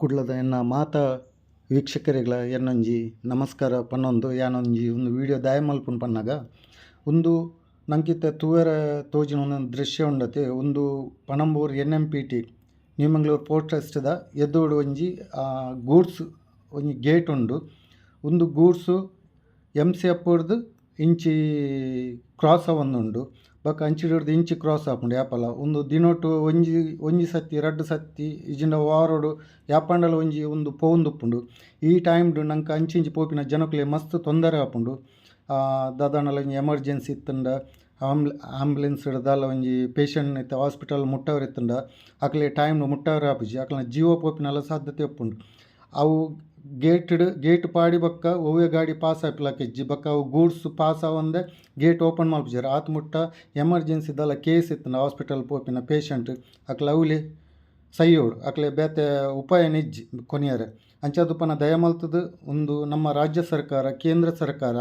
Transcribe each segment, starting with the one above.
ಕುಡ್ಲದ ಎನ್ನ ಮಾತ ವೀಕ್ಷಕರಿಗಳ ಎನ್ನೊಂಜಿ ನಮಸ್ಕಾರ ಪನ್ನೊಂದು, ಯಾನೊಂಜಿ ಒಂದು ವಿಡಿಯೋ ದಾಯ ಮಲ್ಪುನ ಪನ್ನಾಗ. ಒಂದು ನಂಕಿತ ತೂವೆರ ತೋಜಿನ ಒಂದು ದೃಶ್ಯ ಉಂಡತೆ, ಒಂದು Panambur N M P T new the port ಟ್ರಸ್ಟ್ದ ಎದ್ದೋಡು ಒಂಜಿ ಗೂಡ್ಸ್ ಒಂಜಿ ಗೇಟ್ ಉಂಡು. ಒಂದು ಗೂಡ್ಸು ಎಂ ಸಿ ಅಪ್ಪಡ್ದು ಇಂಚಿ ಕ್ರಾಸ್ ಆವೊಂದುಂಡು ಬೊಕ ಅಂಚಿಡ್ ಇಂಚಿ ಕ್ರಾಸ್ ಆಪುಂಡು ಯಾಪಲ ಉಂದು ದಿನೊಟ್ಟು ಒಂಜಿ ಒಂಜಿ ಸತ್ತಿ, ರಡ್ಡ್ ಸತ್ತಿ ಇಜಿಂಡ ವಾರೋಡು, ಯಾಪಂಡಲ ಒಂಜಿ ಉಂದು ಪೋವೊಂದುಪ್ಪುಂಡು ಈ ಟೈಮ್ಡು ನಂಕ ಅಂಚಿಂಚಿ ಪೋಪಿನ ಜನೊಕುಲೆ ಮಸ್ತ್ ತೊಂದರೆ ಆಪುಂಡು. ದಾದಾಂಡಲ ಒಂಜಿ ಎಮರ್ಜೆನ್ಸಿ ಇತ್ತಂಡ ಆಂಬ್ಲ ಆಂಬ್ಯುಲೆನ್ಸ್ ದಾಲ ಒಂಜಿ ಪೇಷಂಟ್ ಇತ್ತು ಹಾಸ್ಪಿಟಲ್ ಮುಟ್ಟವ್ರು ಇತ್ತಂಡ ಅಕ್ಲೆ ಟೈಮ್ ಮುಟ್ಟವ್ರೆ ಆಪುಜಿ. ಅಕ್ಲೆನ ಜೀವ ಪೋಪಿನಲ ಸಾಧ್ಯತೆ ಉಪ್ಪುಂಡು ಅವು ಗೇಟ್ಡ್ ಗೇಟ್ ಪಾಡಿ ಬೊಕ್ಕ ಒವ್ವೆ ಗಾಡಿ ಪಾಸ್ ಆಪಿಲಕ್ಕೆಜ್ಜಿ ಬಕ್ಕ ಅವು ಗೂಡ್ಸ್ ಪಾಸ್ ಆವಂದೆ ಗೇಟ್ ಓಪನ್ ಮಲ್ಪುಜೆರ್ ಆತ ಮುಟ್ಟ ಎಮರ್ಜೆನ್ಸಿ ದಲ್ಲ ಕೇಸ್ ಇತ್ತಂಡ ಹಾಸ್ಪಿಟಲ್ ಪೋಪಿನ ಪೇಷಂಟ್. ಅಕ್ಲ ಅವ್ಲಿ ಸೈಯೋಡು ಅಕ್ಲೆ ಬೇತೆ ಉಪಾಯ ನಿಜ್ಜಿ ಕೊನೆಯರೆ. ಅಂಚಾದುಪ್ಪನ ದಯಮಲ್ತದ ಮಲ್ತುದು ಒಂದು ನಮ್ಮ ರಾಜ್ಯ ಸರ್ಕಾರ, ಕೇಂದ್ರ ಸರ್ಕಾರ,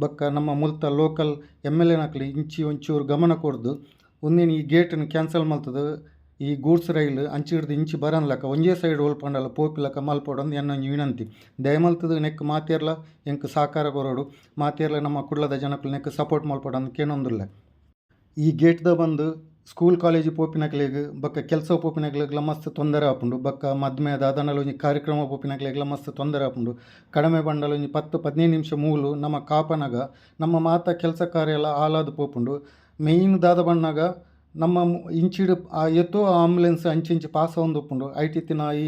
ಬಕ್ಕ ನಮ್ಮ ಮುಲ್ತ ಲೋಕಲ್ ಎಂ ಎಲ್ ಎನಕ್ಲೆ ಇಂಚಿ ಒಂಚೂರು ಗಮನ ಕೊಡ್ದು, ಒಂದಿನ ಈ ಗೇಟನ್ನು ಕ್ಯಾನ್ಸಲ್ ಮಲ್ತುದು ಈ ಗೂಡ್ಸ್ ರೈಲ್ ಅಂಚಿ ಹಿಡ್ದು ಇಂಚಿ ಬರನ್ಲಕ ಒಂಜೇ ಸೈಡ್ ಒಲ್ಪಂಡಲ ಪೋಪಿಲಕ ಮಲ್ಪೊಡೊಂದು ಎನ್ನೊಂಜಿ ವಿನಂತಿ. ದಯಮಲ್ತದ ನೆಕ್ ಮಾತೆರ್ಲ, ಎಂಕ್ ಸಹಕಾರ ಬರೋಡು. ಮಾತೇರ್ಲ ನಮ್ಮ ಕುಡ್ಲದ ಜನಕ್ಕಳು ನೆಕ್ ಸಪೋರ್ಟ್ ಮಲ್ಪೊಡೊಂದು ಕೇನೊಂದುಲ್ಲೆ ಈ ಗೇಟ್ದ ಬಂದು ಸ್ಕೂಲ್, ಕಾಲೇಜ್ ಪೋಪಿನಕ್ಲೆಗ್, ಬಕ್ಕ ಕೆಲಸ ಪೋಪಿನಕ್ಲೆಗ್ಲ ಮಸ್ತ್ ತೊಂದರೆ ಆಪುಂಡು. ಬಕ್ಕ ಮದ್ಮೆ ದಾದಾಂಡಲ ಒಂಜಿ ಕಾರ್ಯಕ್ರಮ ಪೋಪಿನಕ್ಲೆಗ್ಲ ಮಸ್ತ್ ತೊಂದರೆ ಆಪುಂಡು. ಕಡಿಮೆ ಬಂಡಲ ಒಂಜಿ ಪತ್ತು ಹದಿನೈದು ನಿಮಿಷ ಮೂಲು ನಮ್ಮ ಕಾಪನಗ, ನಮ್ಮ ಮಾತ ಕೆಲಸ ಕಾರ್ಯ ಎಲ್ಲ ಆಲಾದ ಪೋಪುಂಡು. ಮೇಯ್ನ್ ದಾದ ಬಣ್ಣಗ ನಮ್ಮ ಇಂಚಿಡು ಎತ್ತೋ ಆಂಬುಲೆನ್ಸ್ ಅಂಚಿ ಪಾಸ್ ಆವೊಂದುಪ್ಪುಂಡು ಐಟಿತ್ತಿನ ಈ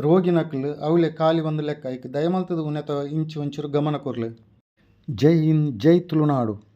ರೋಗಿನಕ್ಲು ಅವಳೆ ಖಾಲಿ ಒಂದು ಲೆಕ್ಕ. ಐಕ್ ದಯಮಾಲ್ತದ ಉನ್ನತ ಇಂಚು ಒಂಚೂರು ಗಮನ ಕೊರ್ಲೆ. ಜೈ ಹಿಂದ್, ಜೈ ತುಳುನಾಡು.